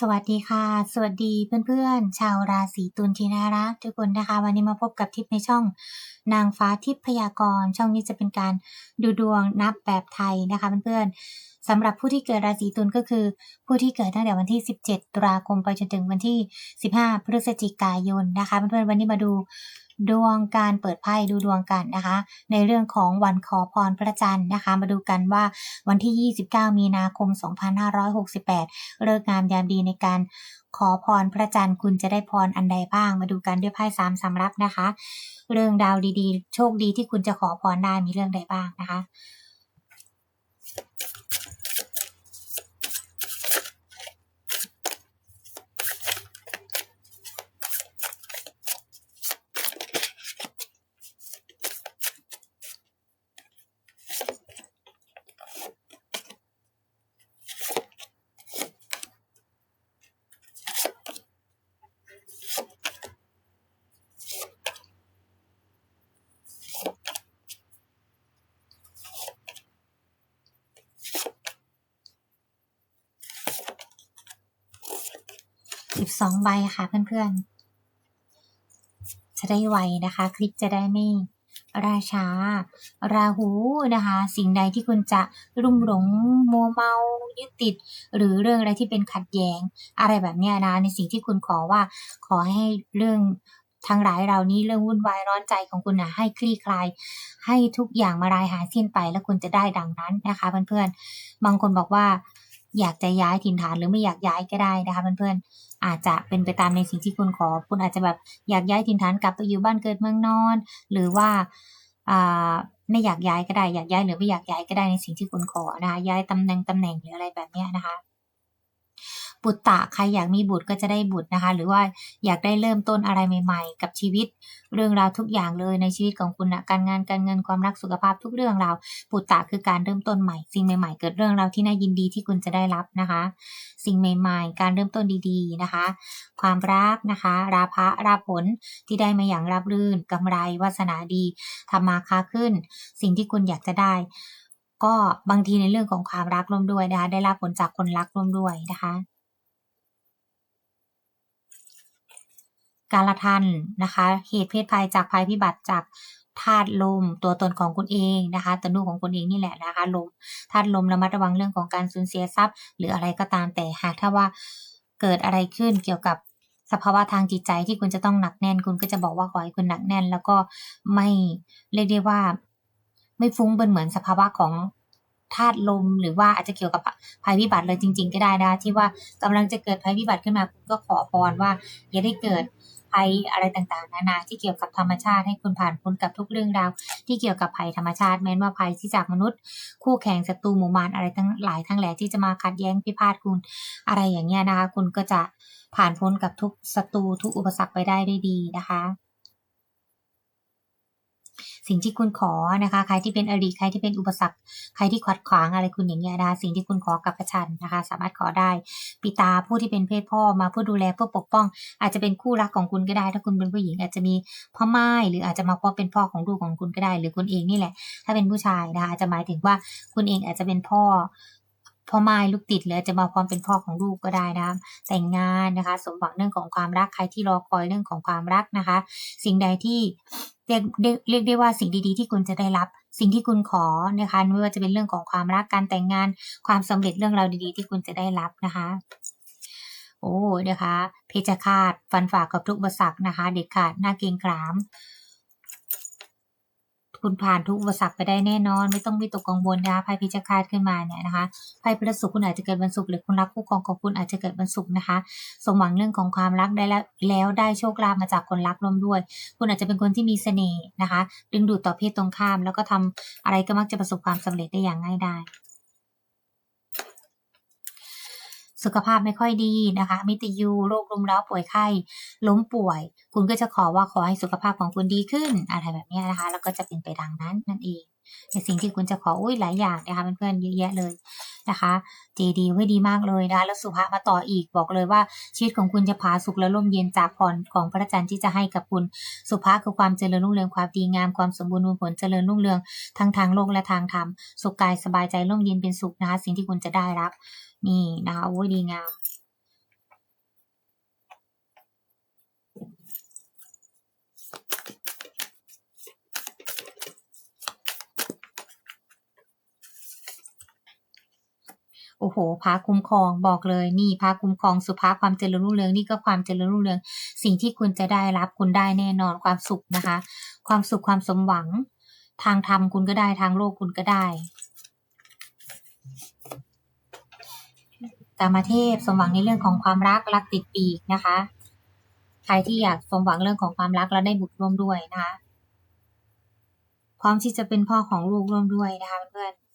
สวัสดีค่ะ สวัสดีเพื่อนๆ ชาวราศีตุลที่น่ารักทุกคนนะคะ วันนี้มาพบกับทิพในช่องนางฟ้าทิพพยากรณ์ช่องนี้จะเป็นการดูดวงนับแบบไทยนะคะเพื่อนๆสำหรับผู้ที่เกิดราศีตุลก็คือ ผู้ที่เกิดตั้งแต่วันที่ 17 ตุลาคมไปจนถึงวันที่ 15 พฤศจิกายนนะคะเพื่อนๆวันนี้มาดู ดวงการเปิดไพ่ดูดวงกันนะคะ ในเรื่องของวันขอพรพระจันทร์นะคะ มาดูกันว่าวันที่ 29 มีนาคม 2568 เลิกงามยามดีในการขอพรพระจันทร์คุณจะได้พรอันใดบ้าง มาดูกันด้วยไพ่สามสำรับนะคะ เรื่องดาวดีๆ โชคดีที่คุณจะขอพรได้มีเรื่องใดบ้างนะคะ สิบสองใบค่ะเพื่อนๆ จะได้ไวนะคะ คลิปจะได้ไม่ราชา ราหูนะคะ สิ่งใดที่คุณจะรุ่มหลงมัวเมายึดติด หรือเรื่องอะไรที่เป็นขัดแย้ง อะไรแบบเนี้ยนะ ในสิ่งที่คุณขอว่าขอให้เรื่องทั้งหลายเหล่านี้เรื่องวุ่นวายร้อนใจของคุณนะให้คลี่คลาย ให้ทุกอย่างมารายหายสิ้นไปแล้วคุณจะได้ดังนั้นนะคะเพื่อนๆบางคนบอกว่า อยากจะย้ายถิ่นฐานหรือไม่อยากย้ายก็ได้นะคะเพื่อนๆอาจจะเป็นไปตามในสิ่งที่คุณขอ คุณอาจจะแบบอยากย้ายถิ่นฐานกลับไปอยู่บ้านเกิดเมืองนอน หรือว่าไม่อยากย้ายก็ได้ อยากย้ายหรือไม่อยากย้ายก็ได้ในสิ่งที่คุณขอนะคะย้ายตำแหน่งตำแหน่งหรืออะไรแบบนี้นะคะ บุตรตะใครอยากมีบุตรก็จะได้บุตรนะคะ หรือว่าอยากได้เริ่มต้นอะไรใหม่ ๆ กับชีวิตเรื่องราวทุกอย่างเลยในชีวิตของคุณนะการงานการเงินความรักสุขภาพทุกเรื่องราวปุตตะคือการเริ่มต้นใหม่ สิ่งใหม่ๆ เกิดเรื่องราวที่น่ายินดีที่คุณจะได้รับนะคะ สิ่งใหม่ ๆ การเริ่มต้นดีๆนะคะ ความรักนะคะ ราภะราผลที่ได้มาอย่างราบรื่นกำไรวาสนาดีทำมาค้าขึ้น สิ่งที่คุณอยากจะได้ก็บางทีในเรื่องของความรักร่วมด้วยนะคะได้รับผลจากคนรักร่วมด้วยนะคะ การละทันนะคะเหตุเพศภัยจากภัยพิบัติจากธาตุลมตัวตนของคุณเองนะคะตนุของคุณเองนี่แหละนะคะลมธาตุลมระมัดระวังเรื่องของการสูญเสียทรัพย์ หรืออะไรก็ตามแต่หากถ้าว่าเกิดอะไรขึ้นเกี่ยวกับสภาวะทางจิตใจที่คุณจะต้องหนักแน่นคุณก็จะบอกว่าขอให้คุณหนักแน่น แล้วก็ไม่เรียกได้ว่า ไม่ฟุ้งเป็นเหมือนสภาวะของธาตุลม หรือว่าอาจจะเกี่ยวกับภัยพิบัติเลยจริง ๆ ก็ได้นะที่ว่ากำลังจะเกิดภัยพิบัติขึ้นมาคุณก็ขอพรว่าอย่าได้เกิด ภัยอะไรต่างๆ นานาที่เกี่ยวกับธรรมชาติให้คุณผ่านพ้นกับทุกเรื่องราว ที่เกี่ยวกับภัยธรรมชาติแม้ว่าภัยที่จากมนุษย์ คู่แข่งศัตรูหมู่มารอะไรทั้งหลายทั้งแหล่ที่จะมาขัดแย้งพิพาทคุณ อะไรอย่างเงี้ยนะคะ คุณก็จะผ่านพ้นกับทุกศัตรูทุกอุปสรรคไปได้ด้วยดีนะคะ สิ่งที่คุณขอนะคะ ใครที่เป็นอริใครที่เป็นอุปสรรค ใครที่ขัดขวางอะไรคุณอย่างเงี้ยนะคะ สิ่งที่คุณขอกับพระชันนะคะ สามารถขอได้ปิตาผู้ที่เป็นเพศพ่อมาเพื่อดูแลเพื่อปกป้อง อาจจะเป็นคู่รักของคุณก็ได้ ถ้าคุณเป็นผู้หญิงอาจจะมีพ่อไม้หรืออาจจะมาพอเป็นพ่อของลูกของคุณก็ได้ หรือคุณเองนี่แหละ ถ้าเป็นผู้ชายนะคะจะหมายถึงว่าคุณเองอาจจะเป็นพ่อ พ่อไม้ลูกติดหรืออาจะมาความเป็นพ่อของลูกก็ได้นะคะแต่งงานนะคะ สมหวังเรื่องของความรักใครที่รอคอยเรื่องของความรักนะคะ สิ่งใดที่เรียกเรียกได้ว่าสิ่งดีๆ ที่คุณจะได้รับ สิ่งที่คุณขอนะคะ ไม่ว่าจะเป็นเรื่องของความรักการแต่งงานความสำเร็จเรื่องราวดีๆ ที่คุณจะได้รับนะคะโอ้นะคะ เพชฌฆาตฟันฝ่ากับทุกอุปสรรคนะคะ เด็ดขาดหน้าเกรงขาม คุณผ่านทุกอุปสรรคไปได้แน่นอน ไม่ต้องมีตกกังวลนะคะภัยพิจฆาตขึ้นมาเนี่ยนะคะภัยพระศุกร์คุณอาจจะเกิดวันศุกร์หรือคุณรักคู่ครองของคุณอาจจะเกิดวันศุกร์นะคะสมหวังเรื่องของความรักได้แล้วแล้วได้โชคลาภมาจากคนรักร่วมด้วย คุณอาจจะเป็นคนที่มีเสน่ห์นะคะ ดึงดูดต่อเพศตรงข้าม แล้วก็ทำอะไรก็มักจะประสบความสำเร็จได้อย่างง่ายดาย สุขภาพไม่ค่อยดีนะคะมิตยูโรครุมเร้าป่วยไข้ล้มป่วย คุณก็จะขอว่าขอให้สุขภาพของคุณดีขึ้นอะไรแบบนี้นะคะ แล้วก็จะเป็นไปดังนั้นนั่นเอง ในสิ่งที่คุณจะขออุ้ยหลายอย่างนะคะเพื่อนๆเยอะแยะเลยนะคะเจดีไว้ดีมากเลยนะแล้วสุภาพมาต่ออีกบอกเลยว่าชีวิตของคุณจะผาสุขและร่มเย็นจากพรของพระจันทร์ที่จะให้กับคุณ สุภาพคือความเจริญรุ่งเรืองความดีงามความสมบูรณ์ผลเจริญรุ่งเรืองทั้งทางโลกและทางธรรมสุขกายสบายใจร่มเย็นเป็นสุขนะคะสิ่งที่คุณจะได้รับนี่นะคะโอ้ยดีงาม โอ้โหพระคุ้มครองบอกเลยนี่พระคุ้มครองสุภาความเจริญรุ่งเรืองนี่ก็ความเจริญรุ่งเรือง สิ่งที่คุณจะได้รับคุณได้แน่นอนความสุขนะคะ ความสุขความสมหวัง ทางธรรมคุณก็ได้ทางโลกคุณก็ได้กามเทพสมหวังในเรื่องของความรักรักติดปีกนะคะ ใครที่อยากสมหวังเรื่องของความรักแล้วได้บุตรร่วมด้วยนะคะ พร้อมที่จะเป็นพ่อของลูกร่วมด้วยนะคะเพื่อนๆ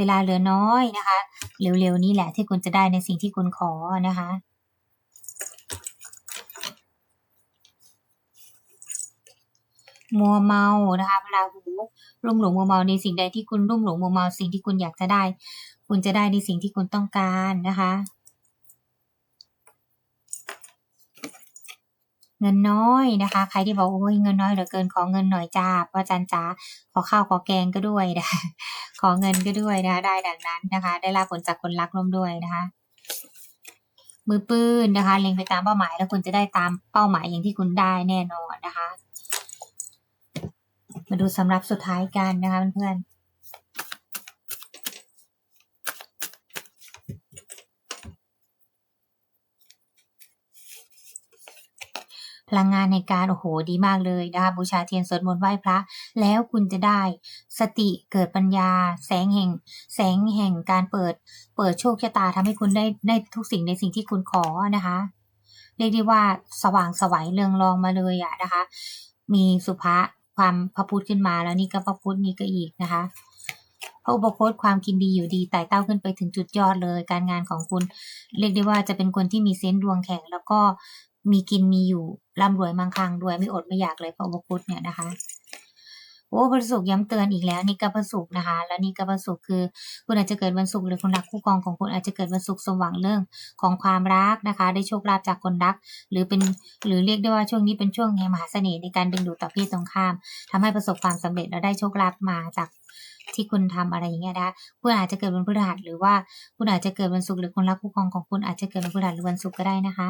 เวลาเหลือน้อยนะคะ เร็วๆนี้แหละที่คุณจะได้ในสิ่งที่คุณขอนะคะมัวเมานะคะเวลาหูรุ่มหลงมัวเมาในสิ่งใดที่คุณรุ่มหลงมัวเมาสิ่งที่คุณอยากจะได้ คุณจะได้ในสิ่งที่คุณต้องการนะคะ เงินน้อยนะคะ ใครที่บอกโอ้ยเงินน้อยเหลือเกินขอเงินหน่อยจ้าพระอาจารย์จ๋าขอข้าวขอแกงก็ด้วยนะขอเงินก็ด้วยนะคะ ได้ดังนั้นนะคะ ได้รับผลจากคนรักร่วมด้วยนะคะมือปืนนะคะ เล็งไปตามเป้าหมายแล้วคุณจะได้ตามเป้าหมายอย่างที่คุณได้แน่นอนนะคะ มาดูสำหรับสุดท้ายกันนะคะเพื่อนๆ พลังงานในการโอ้โหดีมากเลยนะคะบูชาเทียนสวดมนต์ไหว้พระ แล้วคุณจะได้สติเกิดปัญญา แสงแห่ง แสงแห่งการเปิด เปิดโชคชะตาทำให้คุณได้ได้ทุกสิ่งในสิ่งที่คุณขอนะคะเรียกได้ว่าสว่างสวัยเรืองรองมาเลยอะนะคะ มีสุภาความพระพุทธขึ้นมาแล้วนี่ก็พระพุทธนี่ก็อีกนะคะพระอุปโคตความกินดีอยู่ดีไต่เต้าขึ้นไปถึงจุดยอดเลย การงานของคุณ เรียกได้ว่าจะเป็นคนที่มีเซนต์ดวงแข็ง แล้วก็ มีกินมีอยู่ร่ำรวยมั่งคั่งด้วยไม่อดไม่อยากเลยพระอุปคุตเนี่ยนะคะโอ้พระศุกร์ย้ำเตือนอีกแล้วนี่ก็พระศุกนะคะ แล้วนี่ก็พระศุกคือคุณอาจจะเกิดวันศุกร์หรือคนรักคู่ครองของคุณอาจจะเกิดวันศุกร์สมหวังเรื่องของความรักนะคะ ได้โชคลาภจากคนรัก หรือเป็นหรือเรียกได้ว่าช่วงนี้เป็นช่วงแห่งมหาเสน่ห์ในการดึงดูดต่อเพศตรงข้ามทำให้ประสบความสำเร็จและได้โชคลาภมาจาก ที่คุณทำอะไรอย่างเงี้ยนะคะคุณอาจจะเกิดวันพฤหัสหรือว่าคุณอาจจะเกิดวันศุกร์หรือคนรักคู่ครองของคุณอาจจะเกิดวันพฤหัสหรือวันศุกร์ก็ได้นะคะ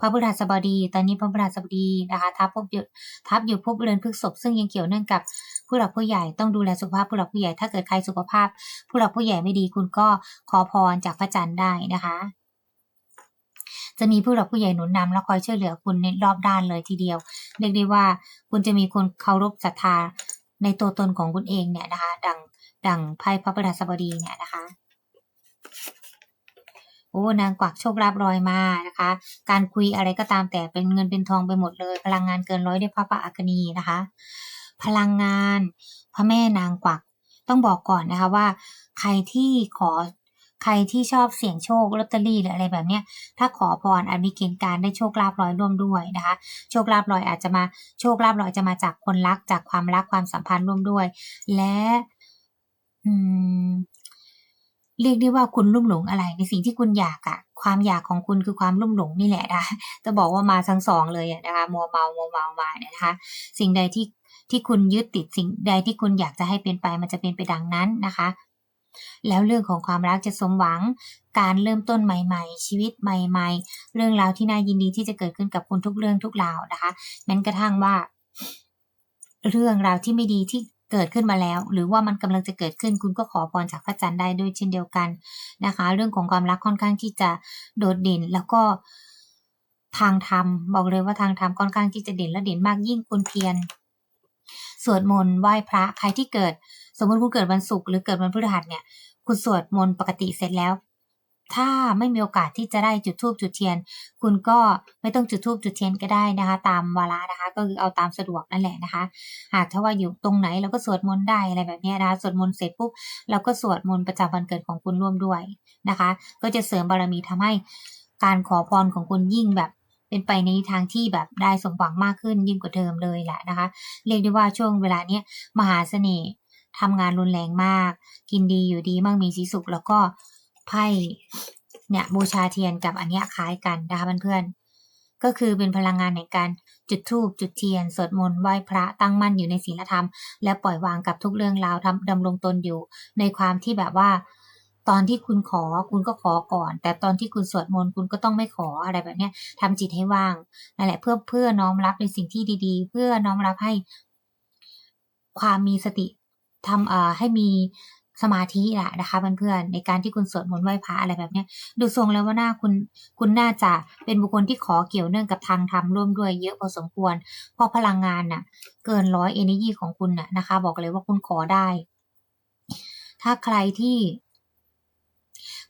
พระพฤหัสบดี ตอนนี้พระพฤหัสบดีนะคะทับพบอยู่ทับอยู่พบเรือนพฤกษภซึ่งยังเกี่ยวเนื่องกับผู้หลักผู้ใหญ่ต้องดูแลสุขภาพผู้หลักผู้ใหญ่ถ้าเกิดใครสุขภาพ ผู้หลักผู้ใหญ่ไม่ดีคุณก็ขอพรจากพระจันทร์ได้นะคะจะมีผู้หลักผู้ใหญ่หนุนนำและคอยช่วยเหลือคุณในรอบด้านเลยทีเดียว เรียกได้ว่าคุณจะมีคนเคารพศรัทธา ในตัวตนของคุณเองเนี่ยนะคะ ดังดังไพ่พระประดัสบดีเนี่ยนะคะโอ้นางกวักโชคลาภลอยมานะคะ การคุยอะไรก็ตามแต่เป็นเงินเป็นทองไปหมดเลย พลังงานเกินร้อยด้วยพระปะอัคนีนะคะ พลังงานพระแม่นางกวักต้องบอกก่อนนะคะว่า ใครที่ขอ ใครที่ชอบเสี่ยงโชคลอตเตอรี่หรืออะไรแบบเนี้ยถ้าขอพรอาจมีเกณฑ์การได้โชคลาภลอยร่วมด้วยนะคะ โชคลาภลอยอาจจะมาโชคลาภลอยจะมาจากคนรักจากความรักความสัมพันธ์ร่วมด้วย และอืมเรียกได้ว่าคุณลุ่มหลงอะไรในสิ่งที่คุณอยากอะความอยากของคุณคือความลุ่มหลงนี่แหละนะจะบอกว่ามาทั้งสองเลยอะนะคะมัวเมามัวเมามาเนี่ยนะคะ สิ่งใดที่ที่คุณยึดติดสิ่งใดที่คุณอยากจะให้เป็นไปมันจะเป็นไปดังนั้นนะคะ แล้วเรื่องของความรักจะสมหวัง การเริ่มต้นใหม่ๆ ชีวิตใหม่ ๆ เรื่องราวที่น่ายินดีที่จะเกิดขึ้นกับคุณทุกเรื่องทุกราวนะคะแม้กระทั่งว่า เรื่องราวที่ไม่ดีที่เกิดขึ้นมาแล้ว หรือว่ามันกำลังจะเกิดขึ้น คุณก็ขอพรจากพระจันทร์ได้ด้วยเช่นเดียวกันนะคะ เรื่องของความรักค่อนข้างที่จะโดดเด่นแล้วก็ทางธรรมบอกเลยว่าทางธรรมค่อนข้างที่จะเด่นและเด่นมากยิ่งคุณเพียร สวดมนต์ไหว้พระใครที่เกิด สมมติคุณเกิดวันศุกร์หรือเกิดวันพฤหัสเนี่ย คุณสวดมนต์ปกติเสร็จแล้ว ถ้าไม่มีโอกาสที่จะได้จุดธูปจุดเทียน คุณก็ไม่ต้องจุดธูปจุดเทียนก็ได้นะคะ ตามวาระนะคะ ก็คือเอาตามสะดวกนั่นแหละนะคะ หากถ้าว่าอยู่ตรงไหนเราก็สวดมนต์ได้อะไรแบบนี้นะคะสวดมนต์เสร็จปุ๊บเราก็สวดมนต์ประจำวันเกิดของคุณร่วมด้วยนะคะ ก็จะเสริมบารมีทำให้การขอพรของคุณยิ่งแบบ เป็นไปในทางที่แบบได้สมหวังมากขึ้นยิ่งกว่าเดิมเลยแหละนะคะ เรียกได้ว่าช่วงเวลาเนี้ยมหาเสน่ห์ทำงานรุนแรงมาก กินดีอยู่ดีมั่งมีสีสุข แล้วก็ไพ่เนี่ยบูชาเทียนกับอันเนี้ยคล้ายกันนะคะเพื่อนๆก็คือเป็นพลังงานในการจุดธูปจุดเทียน สวดมนต์ไหว้พระตั้งมั่นอยู่ในศีลธรรม และปล่อยวางกับทุกเรื่องราวทำดำรงตนอยู่ ในความที่แบบว่า ตอนที่คุณขอคุณก็ขอก่อน แต่ตอนที่คุณสวดมนต์คุณก็ต้องไม่ขออะไรแบบเนี้ยทำจิตให้ว่างนั่นแหละเพื่อเพื่อน้อมรับในสิ่งที่ดีๆ เพื่อน้อมรับให้ ความมีสติทำเอ่อให้มีสมาธิแหละนะคะเพื่อนๆในการที่คุณสวดมนต์ไหว้พระอะไรแบบเนี้ยดูทรงแล้วว่าหน้าคุณคุณน่าจะเป็นบุคคลที่ขอเกี่ยวเนื่องกับทางธรรมร่วมด้วยเยอะพอสมควรเพราะพลังงานน่ะ เกินร้อยเอเนจีของคุณน่ะนะคะ บอกเลยว่าคุณขอได้ ถ้าใครที่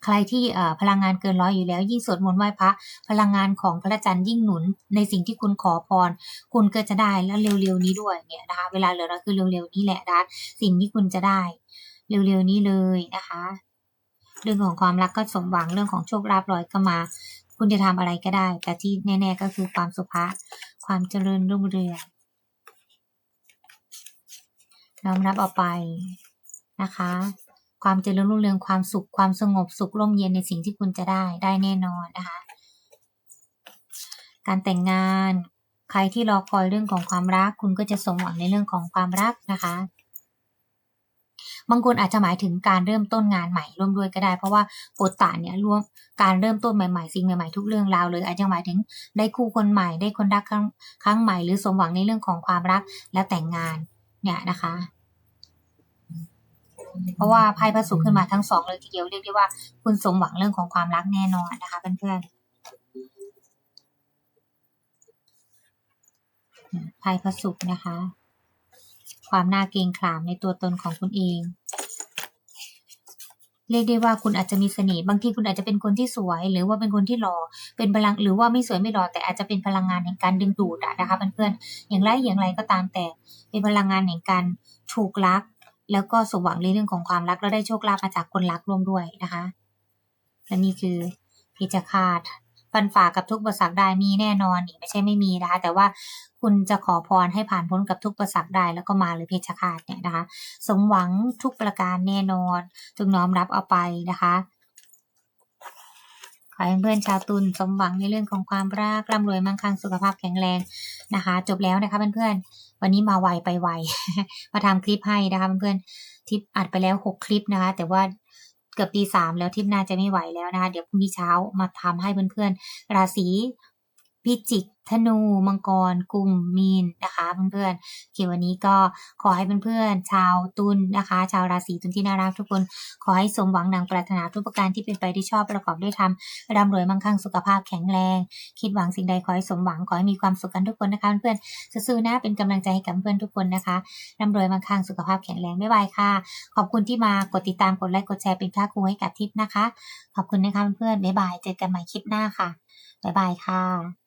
ใครที่พลังงานเกินร้อยอยู่แล้ว ยิ่งสวดมนต์ไหว้พระ พลังงานของพระจันทร์ยิ่งหนุนในสิ่งที่คุณขอพร คุณก็จะได้แล้วเร็วๆนี้ด้วยเนี่ยนะคะ เวลาเหลือเราคือเร็วๆนี้แหละนะสิ่งที่คุณจะได้ เร็วๆนี้เลยนะคะ เรื่องของความรักก็สมหวังเรื่องของโชคลาภลอยก็มา คุณจะทำอะไรก็ได้ แต่ที่แน่ ๆก็คือความสุภาพความเจริญรุ่งเรืองน้อมรับเอาไปนะคะ ความเจริญรุ่งเรืองความสุขความสงบสุขร่มเย็นในสิ่งที่คุณจะได้ได้แน่นอนนะคะ การแต่งงานใครที่รอคอยเรื่องของความรัก คุณก็จะสมหวังในเรื่องของความรักนะคะ บางคนอาจจะหมายถึงการเริ่มต้นงานใหม่ร่วมด้วยก็ได้ เพราะว่าโปรตานเนี่ยรวมการเริ่มต้นใหม่ๆสิ่งใหม่ๆทุกเรื่องราวเลยอาจจะหมายถึงได้คู่คนใหม่ได้คนรักครั้งครั้งใหม่ หรือสมหวังในเรื่องของความรักและแต่งงานเนี่ยนะคะ เพราะว่าไพ่พระศุกร์ขึ้นมาทั้งสองเลยทีเดียวเรียกได้ว่าคุณสมหวังเรื่องของความรักแน่นอนนะคะเพื่อนๆไพ่พระศุกร์นะคะ ความน่าเกรงขามในตัวตนของคุณเองเรียกได้ว่าคุณอาจจะมีเสน่ห์บางทีคุณอาจจะเป็นคนที่สวย หรือว่าเป็นคนที่หล่อเป็นพลังหรือว่าไม่สวยไม่หล่อแต่อาจจะเป็นพลังงานแห่งการดึงดูดนะคะเพื่อนๆอย่างไรอย่างไรก็ตามแต่เป็นพลังงานแห่งการถูกรัก แล้วก็สมหวังในเรื่องของความรักแล้วได้โชคลาภมาจากคนรักร่วมด้วยนะคะและนี่คือพิจคาดฟันฝ่ากับทุกประสักได้มีแน่นอนนี่ไม่ใช่ไม่มีนะคะ แต่ว่าคุณจะขอพรให้ผ่านพ้นกับทุกประสักได้แล้วก็มาเลยเพชฌฆาตเนี่ยนะคะ สมหวังทุกประการแน่นอนจงน้อมรับเอาไปนะคะ อให้เพื่อนชาวตุลสมหวังในเรื่องของความรักร่ำรวยมั่งคั่งสุขภาพแข็งแรงนะคะ จบแล้วนะคะเพื่อนๆวันนี้มาไวไปไวมาทำคลิปให้นะคะเพื่อนๆทิปอัดไปแล้วหกคลิปนะคะ แต่ว่าเกือบตีสามแล้วทิปน่าจะไม่ไหวแล้วนะคะ เดี๋ยวพรุ่งนี้เช้ามาทำให้เพื่อนๆราศีพิจิก ธนู มังกรกุมมีนนะคะเพื่อนๆเกี่ยววันนี้ก็ขอให้เพื่อนๆชาวตุลนะคะ ชาวราศีตุลที่น่ารักทุกคน ขอให้สมหวังดังปรารถนาทุกประการที่เป็นไปที่ชอบประกอบด้วยธรรมร่ำรวยมั่งคั่งสุขภาพแข็งแรง คิดหวังสิ่งใดขอให้สมหวังขอให้มีความสุขกันทุกคนนะคะเพื่อนๆสู้ๆนะเป็นกำลังใจให้กับเพื่อนทุกคนนะคะร่ำรวยมั่งคั่งสุขภาพแข็งแรงบ๊ายบายค่ะ ขอบคุณที่มากดติดตามกดไลค์กดแชร์เป็นค่าครูให้กับทิปนะคะ ขอบคุณนะคะเพื่อนๆบ๊ายบายเจอกันใหม่คลิปหน้าค่ะบ๊ายบายค่ะ